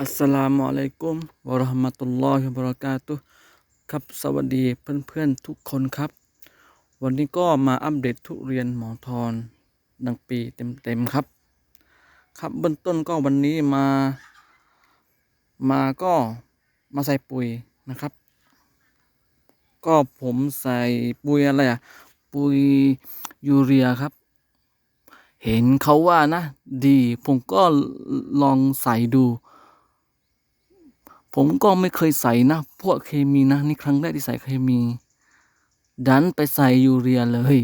อัสสลามุอะลัยกุมวะราะห์มะตุลลอฮิวะบะเราะกาตุฮ์ครับสวัสดีเพื่อนๆทุกคนครับ วันนี้ก็มาอัปเดตทุเรียนหมอนทองดังปีเต็มๆครับ ครับเบื้องต้นก็วันนี้มา มาก็มาใส่ปุ๋ยนะครับ ก็ผมใส่ปุ๋ยอะไรอะปุ๋ยยูเรียครับ เห็นเขาว่านะ ดีผมก็ลองใส่ดู ผมก็ไม่เคยใส่นะพวกเคมีนะนี่ครั้งแรกที่ใส่เคมี ดันไปใส่ยูเรียเลย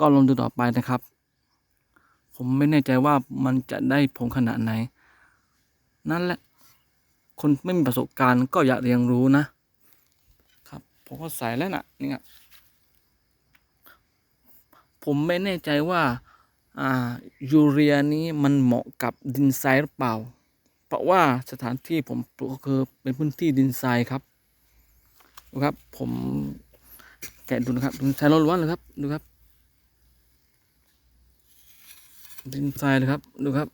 ก็ลองดูต่อไปนะครับ ผมไม่แน่ใจว่ามันจะได้ผลขนาดไหน นั่นแหละ คนไม่มีประสบการณ์ก็อยากเรียนรู้นะ ครับ ผมก็ใส่แล้วนะเนี่ยผมไม่แน่ใจว่า อ่า ยูเรียนี้มันเหมาะกับดินทรายหรือเปล่า เพราะว่าสถานที่ผมปลูกก็คือเป็นพื้นที่ดินทรายครับดูครับ ผมแกะดูนะครับดินทรายล้วนๆเลยครับดูครับ ดินทรายเลยครับดูครับ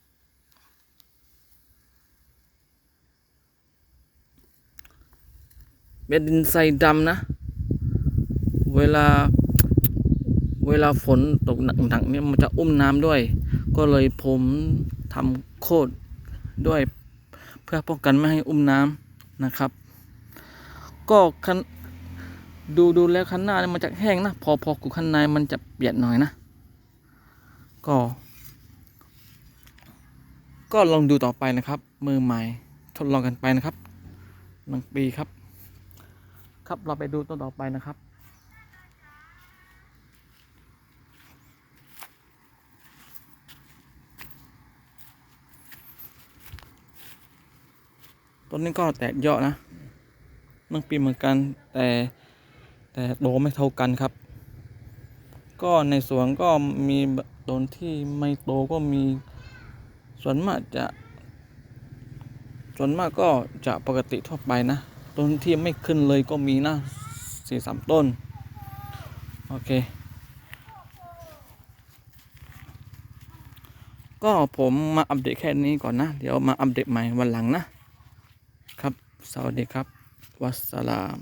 เป็นดินทรายดำนะ เวลาเวลาฝนตกหนักๆเนี่ยมันจะอุ้มน้ำด้วย ก็เลยผมทำโคดด้วย พื่อป้องกันไม่ให้อุ้มน้ำนะครับ ก็คันดูดูแล้วคันหน้านี่มันจะแห้งนะพอพอกูข้างในมันจะเปียกหน่อยนะ ก็ ก็ลองดูต่อไปนะครับ มือใหม่ทดลองกันไปนะครับหนึ่งปีครับ ครับเราไปดูต้นต่อไปนะครับ ต้นนี้ก็แตกยอดนะนั่งปีเหมือนกันแต่แต่โตไม่เท่ากันครับ ก็ในสวนก็มีต้นที่ไม่โตก็มีส่วนมากจะส่วนมากก็จะปกติทั่วไปนะ ต้นที่ไม่ขึ้นเลยก็มีนะสี่สามต้น โอเค ก็ผมมาอัปเดตแค่นี้ก่อนนะ เดี๋ยวมาอัปเดตใหม่วันหลังนะ สวัสดีครับ วัสสลาม